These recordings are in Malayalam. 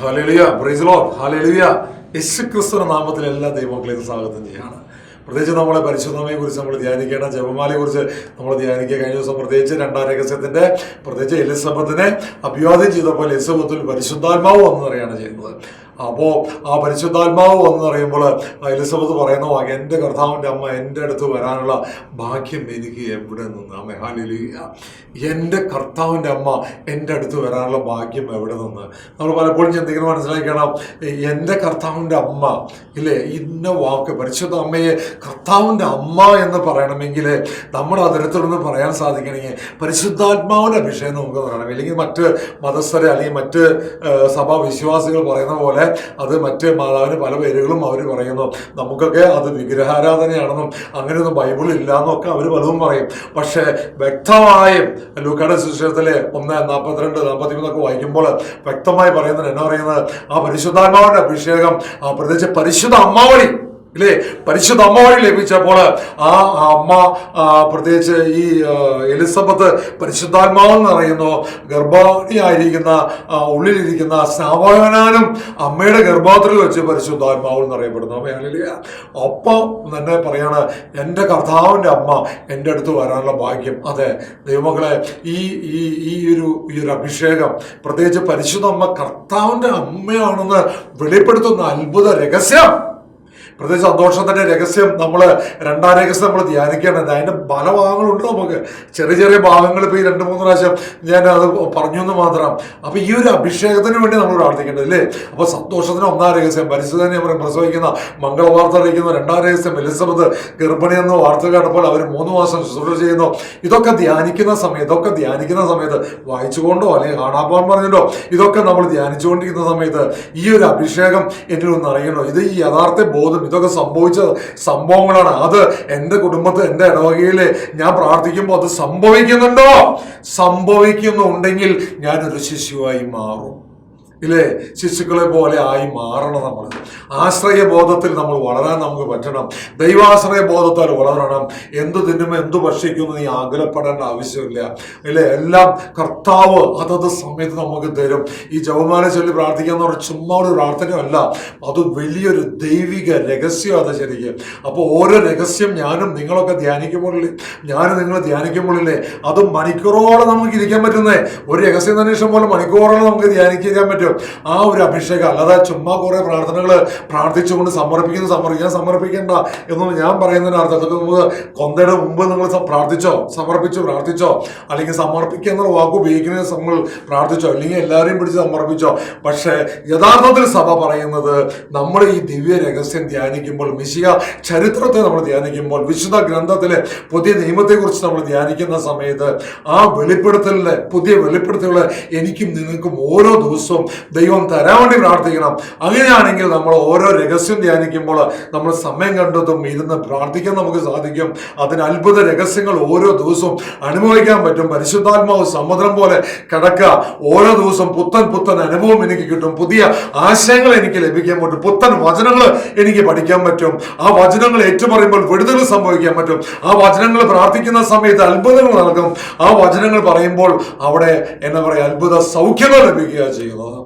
ഹല്ലേലൂയ പ്രൈസ് ലോർഡ് ഹല്ലേലൂയ യേശു ക്രിസ്തുവിന്റെ നാമത്തിൽ എല്ലാ ദൈവങ്ങളെയും സ്വാഗതം ചെയ്യാണ്. പ്രത്യേകിച്ച് നമ്മളെ പരിശുദ്ധമയെ കുറിച്ച് നമ്മൾ ധ്യാനിക്കേണ്ട ജപമാലയെ കുറിച്ച് നമ്മൾ ധ്യാനിക്കുക. കഴിഞ്ഞ ദിവസം പ്രത്യേകിച്ച് രണ്ടാം രഹസ്യത്തിന്റെ പ്രത്യേകിച്ച് എലിസബത്തിനെ അഭിവാദ്യം ചെയ്തപ്പോൾ എലിസബത്തിൽ പരിശുദ്ധാത്മാവ് വന്നു പറയുകയാണ് ചെയ്യുന്നത്. അപ്പോൾ ആ പരിശുദ്ധാത്മാവ് വന്നു പറയുമ്പോൾ എലിസബത്ത് പറയുന്ന വാക്ക് എന്റെ കർത്താവിന്റെ അമ്മ എന്റെ അടുത്ത് വരാനുള്ള ഭാഗ്യം എനിക്ക് എവിടെ നിന്ന്? ആ എന്റെ കർത്താവിന്റെ അമ്മ എന്റെ അടുത്ത് വരാനുള്ള ഭാഗ്യം എവിടെ നിന്ന്? നമ്മൾ പലപ്പോഴും ചിന്തിക്കുന്നത് മനസ്സിലാക്കണം എന്റെ കർത്താവിന്റെ അമ്മ ഇല്ലേ? ഇന്ന വാക്ക് പരിശുദ്ധ അമ്മയെ കർത്താവിന്റെ അമ്മ എന്ന് പറയണമെങ്കിൽ നമ്മുടെ അതിരത്തുനിന്ന് പറയാൻ സാധിക്കണമെങ്കിൽ പരിശുദ്ധാത്മാവിന്റെ അഭിഷേകം നമുക്ക് പറയണം അല്ലെങ്കിൽ മറ്റ് മതസ്ഥരെ അല്ലെങ്കിൽ മറ്റ് സഭാ വിശ്വാസികൾ പറയുന്ന പോലെ അത് മറ്റ് മാതാവിന് പല പേരുകളും അവർ പറയുന്നു. നമുക്കൊക്കെ അത് വിഗ്രഹാരാധനയാണെന്നും അങ്ങനെയൊന്നും ബൈബിൾ ഇല്ല എന്നൊക്കെ അവർ പലതും പറയും. പക്ഷേ വ്യക്തമായും ലൂക്കാട് സുശേഷത്തിലെ ഒന്ന് നാൽപ്പത്തിരണ്ട് നാൽപ്പത്തി മൂന്നൊക്കെ വായിക്കുമ്പോൾ വ്യക്തമായി പറയുന്നത് എന്നാ പറയുന്നത്? ആ പരിശുദ്ധാത്മാവിന്റെ അഭിഷേകം ആ പ്രത്യേകിച്ച് പരിശുദ്ധ അമ്മാവളി ഇല്ലേ? പരിശുദ്ധ അമ്മ വഴി ലഭിച്ചപ്പോൾ ആ അമ്മ പ്രത്യേകിച്ച് ഈ എലിസബത്ത് പരിശുദ്ധാത്മാവെന്ന് പറയുന്നു ഗർഭിണിയായിരിക്കുന്ന ഉള്ളിലിരിക്കുന്ന സ്നാപകനാനും അമ്മയുടെ ഗർഭത്തിൽ വെച്ച് പരിശുദ്ധാത്മാവ് എന്നറിയപ്പെടുന്നു. അമ്മയാളില്ല ഒപ്പം തന്നെ പറയാണ് എന്റെ കർത്താവിന്റെ അമ്മ എന്റെ അടുത്ത് വരാനുള്ള ഭാഗ്യം. അതെ ദൈവങ്ങളെ ഈ ഈ ഈ ഒരു ഈ ഒരു അഭിഷേകം പ്രത്യേകിച്ച് പരിശുദ്ധ അമ്മ കർത്താവിന്റെ അമ്മയാണെന്ന് വെളിപ്പെടുത്തുന്ന അത്ഭുത രഹസ്യം. പ്രത്യേകിച്ച് സന്തോഷത്തിന്റെ രഹസ്യം നമ്മൾ രണ്ടാം രഹസ്യം നമ്മൾ ധ്യാനിക്കേണ്ടത് അതിന്റെ പല ഭാഗങ്ങളുണ്ട് നമുക്ക്. ചെറിയ ചെറിയ ഭാഗങ്ങൾ ഇപ്പോൾ ഈ രണ്ട് മൂന്ന് പ്രാവശ്യം ഞാൻ അത് പറഞ്ഞു എന്ന് മാത്രം. അപ്പൊ ഈ ഒരു അഭിഷേകത്തിന് വേണ്ടി നമ്മൾ പ്രാർത്ഥിക്കേണ്ടത് അല്ലേ? അപ്പൊ സന്തോഷത്തിന് ഒന്നാം രഹസ്യം പരിശുദ്ധനെ പറയും പ്രസവിക്കുന്ന മംഗളവാർത്ത അറിയിക്കുന്ന. രണ്ടാം രഹസ്യം എലിസബത്ത് ഗർഭിണി എന്ന വാർത്ത കേട്ടപ്പോൾ അവർ മൂന്ന് മാസം ശുശ്രൂഷ ചെയ്യുന്നു. ഇതൊക്കെ ധ്യാനിക്കുന്ന സമയത്ത് ഇതൊക്കെ ധ്യാനിക്കുന്ന സമയത്ത് വായിച്ചുകൊണ്ടോ അല്ലെങ്കിൽ കാണാപ്പാൻ പറഞ്ഞിട്ടോ? ഇതൊക്കെ നമ്മൾ ധ്യാനിച്ചുകൊണ്ടിരിക്കുന്ന സമയത്ത് ഈ ഒരു അഭിഷേകം എന്നിൽ ഒന്ന് അറിയണോ? ഇത് ഈ യഥാർത്ഥ ബോധം ഇതൊക്കെ സംഭവിച്ച സംഭവങ്ങളാണ്. അത് എന്റെ കുടുംബത്തിൽ എന്റെ ഇടവകയിൽ ഞാൻ പ്രാർത്ഥിക്കുമ്പോൾ അത് സംഭവിക്കുന്നുണ്ടോ? സംഭവിക്കുന്നുണ്ടെങ്കിൽ ഞാനൊരു ശിശുവായി മാറും. ഇല്ലേ? ശിശുക്കളെ പോലെ ആയി മാറണം നമ്മൾ. ആശ്രയ ബോധത്തിൽ നമ്മൾ വളരാൻ നമുക്ക് പറ്റണം. ദൈവാശ്രയ ബോധത്താൽ വളരണം. എന്ത് തിന്നും എന്ത് ഭക്ഷിക്കുന്നു നീ ആകുലപ്പെടേണ്ട ആവശ്യമില്ല. ഇല്ലേ? എല്ലാം കർത്താവ് അതത് സമയത്ത് നമുക്ക് തരും. ഈ ജവമാല ചൊല്ലി പ്രാർത്ഥിക്കുക എന്ന് പറഞ്ഞാൽ ചുമ്മാ ഒരു പ്രാർത്ഥനയല്ല. അത് വലിയൊരു ദൈവിക രഹസ്യം അത് ശരിക്കും. അപ്പോൾ ഓരോ രഹസ്യം ഞാനും നിങ്ങളൊക്കെ ധ്യാനിക്കുമ്പോഴില്ലേ ഞാനും നിങ്ങൾ ധ്യാനിക്കുമ്പോഴില്ലേ അത് മണിക്കൂറോളം നമുക്ക് ഇരിക്കാൻ പറ്റുന്നേ. ഒരു രഹസ്യം തന്നെ ഇഷ്ടം പോലെ മണിക്കൂറോളം നമുക്ക് ധ്യാനിക്കാൻ പറ്റും. ആ ഒരു അഭിഷേകം. അല്ലാതെ ചുമ്മാ കുറെ പ്രാർത്ഥനകൾ പ്രാർത്ഥിച്ചുകൊണ്ട് സമർപ്പിക്കുന്ന സമർപ്പിക്കാൻ സമർപ്പിക്കേണ്ട എന്നൊന്നും ഞാൻ പറയുന്നതിന് അർത്ഥം അതൊക്കെ നമുക്ക് കൊന്തയുടെ മുമ്പ് നിങ്ങൾ പ്രാർത്ഥിച്ചോ? സമർപ്പിച്ചോ? പ്രാർത്ഥിച്ചോ? അല്ലെങ്കിൽ സമർപ്പിക്കുക എന്നുള്ള വാക്ക് ഉപയോഗിക്കുന്ന നമ്മൾ പ്രാർത്ഥിച്ചോ? അല്ലെങ്കിൽ എല്ലാവരെയും പിടിച്ച് സമർപ്പിച്ചോ? പക്ഷേ യഥാർത്ഥത്തിൽ സഭ പറയുന്നത് നമ്മൾ ഈ ദിവ്യ രഹസ്യം ധ്യാനിക്കുമ്പോൾ മിശിക ചരിത്രത്തെ നമ്മൾ ധ്യാനിക്കുമ്പോൾ വിശുദ്ധ ഗ്രന്ഥത്തിലെ പുതിയ നിയമത്തെക്കുറിച്ച് നമ്മൾ ധ്യാനിക്കുന്ന സമയത്ത് ആ വെളിപ്പെടുത്തലിലെ പുതിയ വെളിപ്പെടുത്തലുകൾ എനിക്കും നിങ്ങൾക്കും ഓരോ ദിവസവും ദൈവം തരാൻ വേണ്ടി പ്രാർത്ഥിക്കണം. അങ്ങനെയാണെങ്കിൽ നമ്മൾ ഓരോ രഹസ്യം ധ്യാനിക്കുമ്പോൾ നമ്മൾ സമയം കണ്ടതും ഇരുന്ന് പ്രാർത്ഥിക്കാൻ നമുക്ക് സാധിക്കും. അതിന് അത്ഭുത രഹസ്യങ്ങൾ ഓരോ ദിവസവും അനുഭവിക്കാൻ പറ്റും. പരിശുദ്ധാത്മാവ് സമുദ്രം പോലെ കിടക്കുക. ഓരോ ദിവസം പുത്തൻ പുത്തൻ അനുഭവം എനിക്ക് കിട്ടും. പുതിയ ആശയങ്ങൾ എനിക്ക് ലഭിക്കാൻ പറ്റും. പുത്തൻ വചനങ്ങൾ എനിക്ക് പഠിക്കാൻ പറ്റും. ആ വചനങ്ങൾ ഏറ്റുപറയുമ്പോൾ വിടുതൽ സംഭവിക്കാൻ പറ്റും. ആ വചനങ്ങൾ പ്രാർത്ഥിക്കുന്ന സമയത്ത് അത്ഭുതങ്ങൾ നടക്കും. ആ വചനങ്ങൾ പറയുമ്പോൾ അവിടെ എന്താ പറയുക അത്ഭുത സൗഖ്യങ്ങൾ ലഭിക്കുക ചെയ്യുന്നത്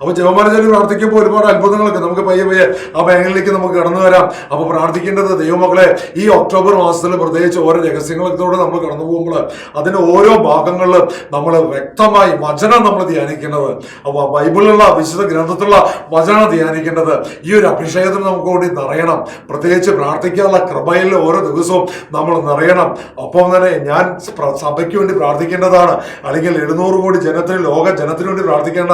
അപ്പൊ ജവമാന ചൊല്ലി പ്രാർത്ഥിക്കുമ്പോൾ ഒരുപാട് അത്ഭുതങ്ങളൊക്കെ നമുക്ക് പയ്യെ പയ്യെ ആ മേഖലയിലേക്ക് നമുക്ക് കടന്നു വരാം. അപ്പൊ പ്രാർത്ഥിക്കേണ്ടത് ദൈവമക്കളെ ഈ ഒക്ടോബർ മാസത്തിൽ പ്രത്യേകിച്ച് ഓരോ രഹസ്യങ്ങളൊക്കെ നമ്മൾ കടന്നു പോകുമ്പോൾ അതിന്റെ ഓരോ ഭാഗങ്ങളിലും നമ്മൾ വ്യക്തമായി വചനം നമ്മൾ ധ്യാനിക്കേണ്ടത്. അപ്പൊ ബൈബിളിലുള്ള വിശുദ്ധ ഗ്രന്ഥത്തിലുള്ള വചനം ധ്യാനിക്കേണ്ടത്. ഈ ഒരു അഭിഷേകത്തിന് നമുക്ക് കൂടി നിറയണം. പ്രത്യേകിച്ച് പ്രാർത്ഥിക്കാനുള്ള കൃപയിൽ ഓരോ ദിവസവും നമ്മൾ നിറയണം. ഒപ്പം തന്നെ ഞാൻ സഭയ്ക്ക് വേണ്ടി പ്രാർത്ഥിക്കേണ്ടതാണ്. അല്ലെങ്കിൽ എഴുന്നൂറ് കോടി ജനത്തിന് ലോക ജനത്തിന് വേണ്ടി പ്രാർത്ഥിക്കേണ്ട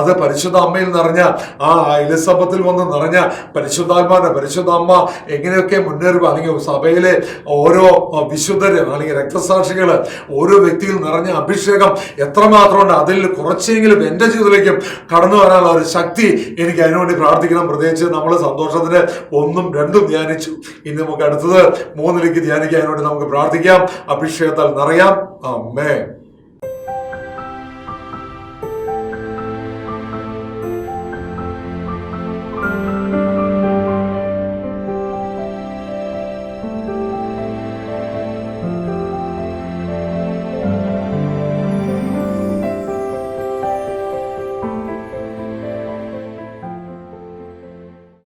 അത് പരിശുദ്ധ അമ്മയിൽ നിറഞ്ഞ ആ എലിസബത്തിൽ വന്ന് നിറഞ്ഞ പരിശുദ്ധാത്മാവിന്റെ പരിശുദ്ധ അമ്മ എങ്ങനെയൊക്കെ മുന്നേറുക അല്ലെങ്കിൽ സഭയിലെ ഓരോ വിശുദ്ധര് അല്ലെങ്കിൽ രക്തസാക്ഷികൾ ഓരോ വ്യക്തിയിൽ നിറഞ്ഞ അഭിഷേകം എത്രമാത്രമുണ്ട്? അതിൽ കുറച്ചെങ്കിലും എന്റെ ജീവിതത്തിലേക്കും കടന്നു വരാനുള്ള ഒരു ശക്തി എനിക്ക് അതിനുവേണ്ടി പ്രാർത്ഥിക്കണം. പ്രത്യേകിച്ച് നമ്മൾ സന്തോഷത്തിന് ഒന്നും രണ്ടും ധ്യാനിച്ചു. ഇനി നമുക്ക് അടുത്തത് മൂന്നിലേക്ക് ധ്യാനിക്കാൻ അതിനുവേണ്ടി നമുക്ക് പ്രാർത്ഥിക്കാം. അഭിഷേകത്താൽ നിറയാം. അമ്മേ